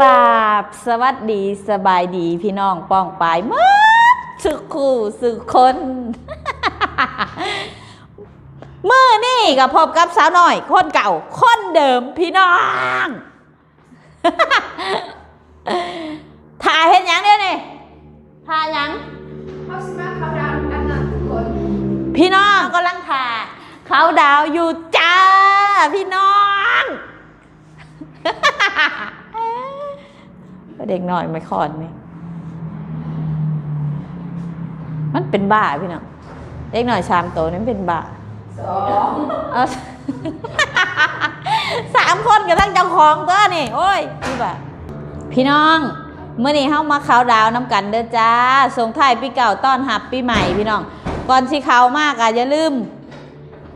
ราบสวัสดีสบายดีพี่น้องป้องปายหมดสุขคู่สุขคนมือนี่ก็พบกับสาวหน่อย คนเก่า คนเดิมพี่น้องถ่ายเห็นยังเดียวนี่ถ่ายยังเขาสิมาเขาดาวน์กันนะทุกคน พี่น้องกำลังถ่ายเขาดาวอยู่จ้าพี่น้อง เด็กหน่อยไม่คอนนี่มันเป็นบ้าพี่น้องเด็กหน่อยชามโตนี่มันเป็นบ้าสองเอาสามคนกับทั้งเจ้าของตัวนี่โอ้ยพี่บ้าพี่น้องเมื่อนี้เฮามาเขาน์ดาวน์น้ำกันเด้อจ้าส่งท้ายปีเก่าต้อนรับปีใหม่พี่น้อง ก่อนสิเขามากอะอย่าลืม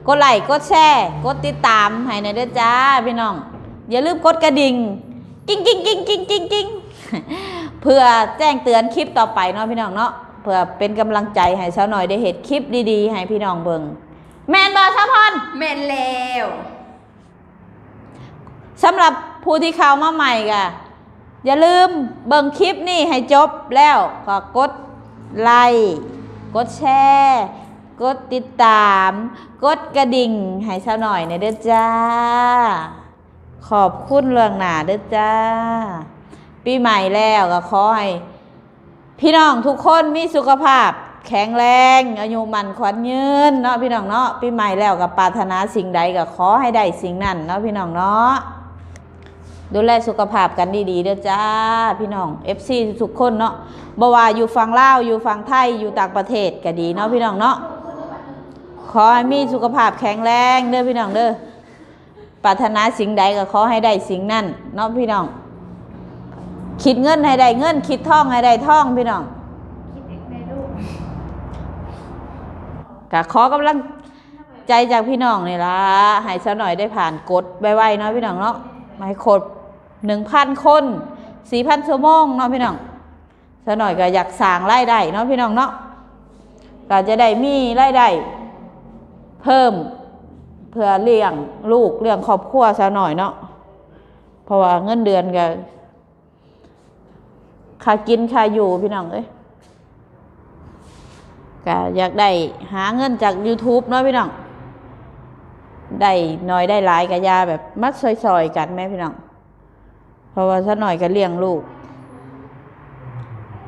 กดไลค์กดแชร์กดติดตามให้ในอยเด้อจ้าพี่น้อง อย่าลืมกดกระดิ่งกิ้งกิ้งกิ้งกิ้งกิ้งกิ้ง เพื่อแจ้งเตือนคลิปต่อไปเนาะพี่น้องเนาะเพื่อเป็นกำลังใจให้สาวหน่อยได้เห็นคลิปดีๆ ให้พี่น้องเบิงแมนบอสะพอนแม่นแล้วสำหรับผู้ที่เข้ามาใหม่ก็อย่าลืมเบิ่งคลิปนี่ให้จบแล้วก็กดไลค์กดแชร์กดติดตาม กดกระดิ่งให้สาวหน่อยในอยเด้อจ้า ขอบคุณเรื่องหนาเด้อจ้า ปีใหม่แล้วก็ขอให้พี่น้องทุกคนมีสุขภาพ แข็งแรงอายุมันขวัญยืนเนาะพี่น้องเนาะปีใหม่แล้วกับปรารถนาสิ่งใดก็ขอให้ได้สิ่งนั้นเนาะพี่น้องเนาะดูแลสุขภาพกันดีๆเด้อจ้าพี่น้อง FC ทุกคนเนาะบ่ว่าอยู่ฝั่งลาวอยู่ฝั่งไทยอยู่ต่างประเทศก็ดีเนาะพี่น้องเนาะขอให้มีสุขภาพแข็งแรงเด้อพี่น้องเด้อปรารถนาสิ่งใดก็ขอให้ได้สิ่งนั้นเนาะพี่น้อง คิดเงินให้ได้เงิน คิดท่องให้ได้ท่องพี่น้องคิดเด็กในลูกก็ขอกำลังใจจากพี่น้องนี่ละให้ซะหน่อยได้ผ่านกดไวๆเนาะพี่น้องเนาะมาให้ครบหนึ่งพันคนสี่พันชั่วโมงเนาะพี่น้องซะหน่อยก็อยากสร้างรายได้เนาะพี่น้องเนาะก็จะได้มีรายได้เพิ่มเพื่อเลี้ยงลูกเลี้ยงครอบครัวซะหน่อยเนาะเพราะว่าเงินเดือนก็ ค่ากินค่าอยู่พี่น้องเอ้ยก็อยากได้หาเงินจาก YouTube เนาะพี่น้องได้น้อยได้หลายก็อยาแบบมัดซอยๆกันแม่พี่น้องเพราะว่าถ้าหน่อยก็เลี้ยงลูก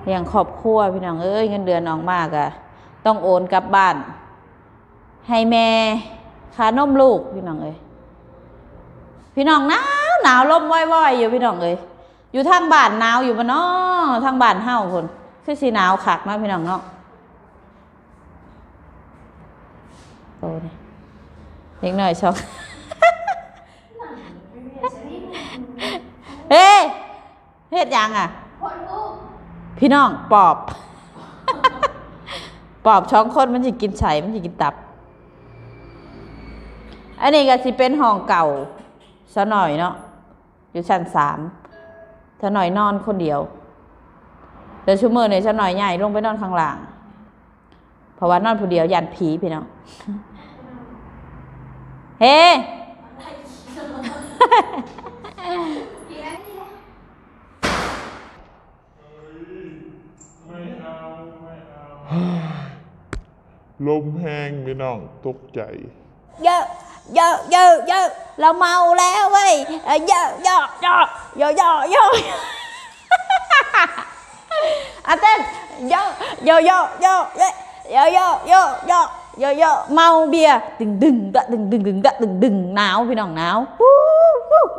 เลี้ยงครอบครัวพี่น้องเอ้ยเงินเดือนออกมากอะต้องโอนกลับบ้าน ให้แม่ค่านมลูกพี่น้องเอ้ยพี่น้องหนาวหนาวลมว่อยๆอยู่พี่น้องเอ้ย อยู่ทางบ้านหนาวอยู่บ่เนาะทางบ้านเฮาคนคือสิหนาวคักเนาะพี่น้องเนาะโตนี่เด็กหน่อยช็อกเฮ้เฮ็ดยังอะ พี่น้องปอบ ปอบช่องคนมันจะกินไฉมันจะกินตับ อันนี้ก็สิเป็นห้องเก่าซะหน่อยเนาะอยู่ชั้นสาม ซะหน่อยนอนคนเดียวเดี๋ยวชั่วโมงเนี่ยซะหน่อยใหญ่ลงไปนอนข้างล่าง เพราะว่านอนผู้เดียวยันผีพี่น้องเฮ้กี่นาทีแล้วลมแห้งพี่น้องตกใจ เยอะ เยอะ เยอะ เยอะ เราเมาแล้วเว้ยเอ้ยอะเยอะเยอะเยอะเยอะเยออะเต้นเยอะเยอะเยอะเยอะเยอะเยอะเยอะเยอะเยอะเยอเมาเบียร์ดึงดึงดะดึงดึงดึงดะดึงดึงหนาวพี่น้องหนาว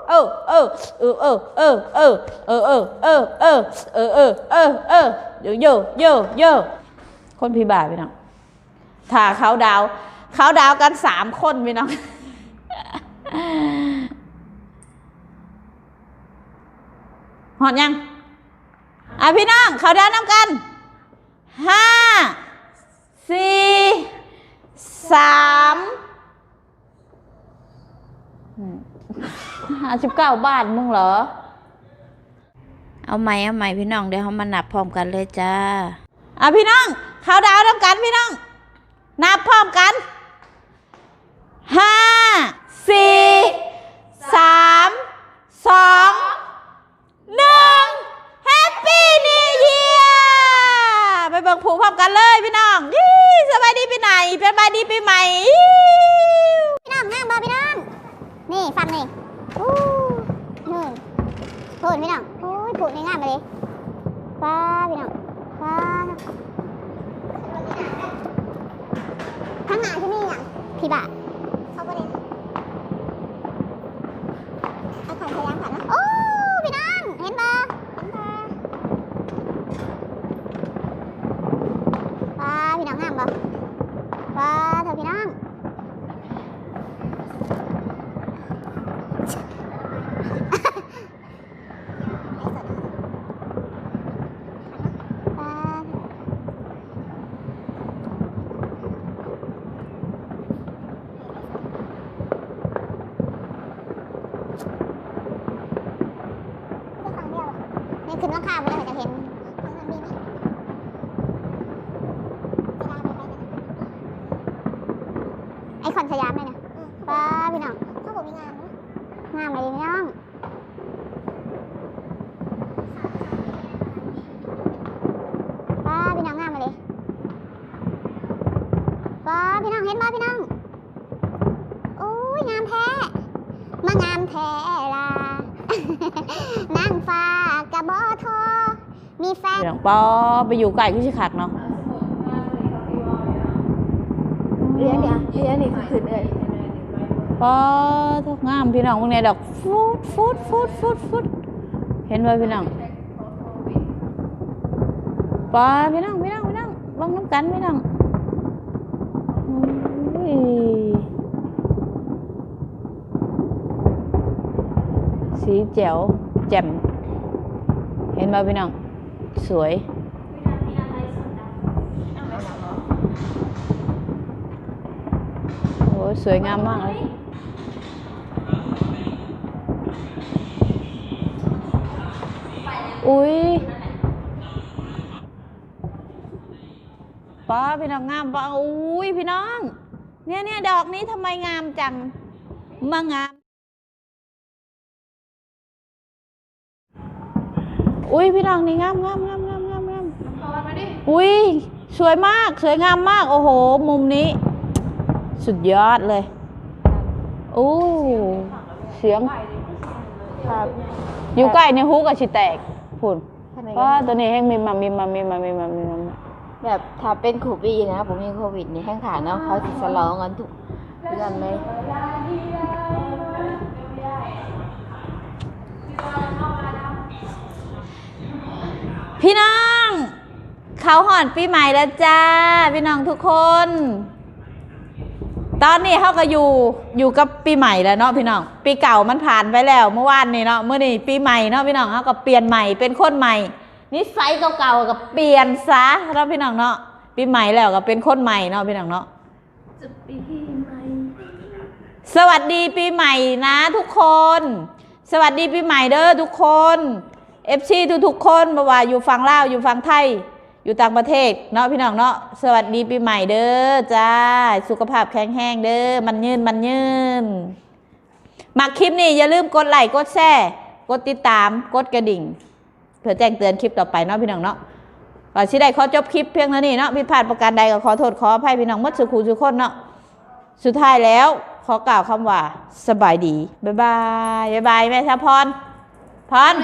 เออเออเออเออเออเออเออเออเออเออเออเออเออเออเยอะเยอะเยอะเยอะคนพี่บ่าพี่น้องถ้าเขาดาวเขาดาวกันสามคนพี่น้อง หอดยังอะพี่น้องเขาดาวน้ำกันห้าสี่สามห้าสิบเก้าบาทมึงเหรอ เอาไหมเอาไหมพี่น้องเดี๋ยวเขามานับพร้อมกันเลยจ้าอะพี่น้องเขาดาวน้ำกันพี่น้อง นับพร้อมกันห้าสี่สามสองหนึ่ง ปี้นิวเยียร์ไปเบิ่งผูพร้อมกันเลยพี่น้องยี่สบายดีไปไหน ข้าคาบ่ได้จะเห็นไอคอนสยามเลยนี่ยป้าพี่น้องเขาบอกมีงานงานอะไรพี่น้องป้าพี่น้องงามมาเลยป้าพี่น้องเห็นป้าพี่น้องโอ้ยงามแท้มางามแท้ล่ะนางฟ้า แฟนพี่น้องปอไปอยู่ไกลขึ้นชิคักเนาะเรียนเนี่ยเรียนนี่คือคืนเลยปอทุกงามพี่น้องพวกเนี้ยดอกฟุดฟุดฟุดฟุดฟุดเห็นไหมพี่น้องปอพี่น้องพี่น้องพี่น้องบังน้ำกันพี่น้องอุ้ยสีแจ๋วแจ่มเห็นไหมพี่น้อง สวย โอ้ยสวยงามมากเลยอุ้ยป้าพี่น้องงามป้าอุ้ยพี่น้อง เนี่ยเนี่ยดอกนี้ทำไมงามจังมางาม อุ้ยพี่น้องนี่งามงามงามงามงามงามพอมาดิอุ้ยสวยมากสวยงามมาก โอ้โห มุมนี้ สุดยอดเลยโอ้เสียงครับอยู่ใกล้ในหูกับชิแตกพูดทำไมว่าตัวนี้แห้งมีมามีมามีมามีมามีมาแบบถ้าเป็นโควิดนะ ผมมีโควิดนี่แห้งขาเนาะเขาสิสลองกันทุกเดือนเลย พี่น้อง เขาหอนปีใหม่แล้วจ้า พี่น้องทุกคน ตอนนี้เขาก็อยู่อยู่กับปีใหม่แล้วเนาะพี่น้อง ปีเก่ามันผ่านไปแล้ว เมื่อวานนี้เนาะเมื่อนี้ปีใหม่เนาะพี่น้องเขาก็เปลี่ยนใหม่เป็นคนใหม่นิสัยเก่าๆก็เปลี่ยนซะเนาะพี่น้องเนาะปีใหม่แล้วก็เป็นคนใหม่เนาะพี่น้องเนาะจะปีใหม่สวัสดีปีใหม่นะทุกคน สวัสดีปีใหม่เด้อทุกคน อฟซีทุกๆคนบ่ว่าอยู่ฝั่งลาวอยู่ฝั่งไทย อยู่ต่างประเทศเนาะพี่น้องเนาะสวัสดีปีใหม่เด้อจ้าสุขภาพแข็งแรงเด้อมันยืนมันยืนมาคลิปนี้อย่าลืมกดไลค์กดแชร์กดติดตามกดกระดิ่ง เพื่อแจ้งเตือนคลิปต่อไปเนาะพี่น้องเนาะก่อนที่ได้ขอจบคลิปเพียงเท่านี้เนาะผิดพลาดประการใดก็ขอโทษขออภัยพี่น้องหมดสุขูสุขคนเนาะสุดท้ายแล้วขอกล่าวคำว่า สบายดี บ๊ายบาย บ๊ายบาย แม่ชาพร พร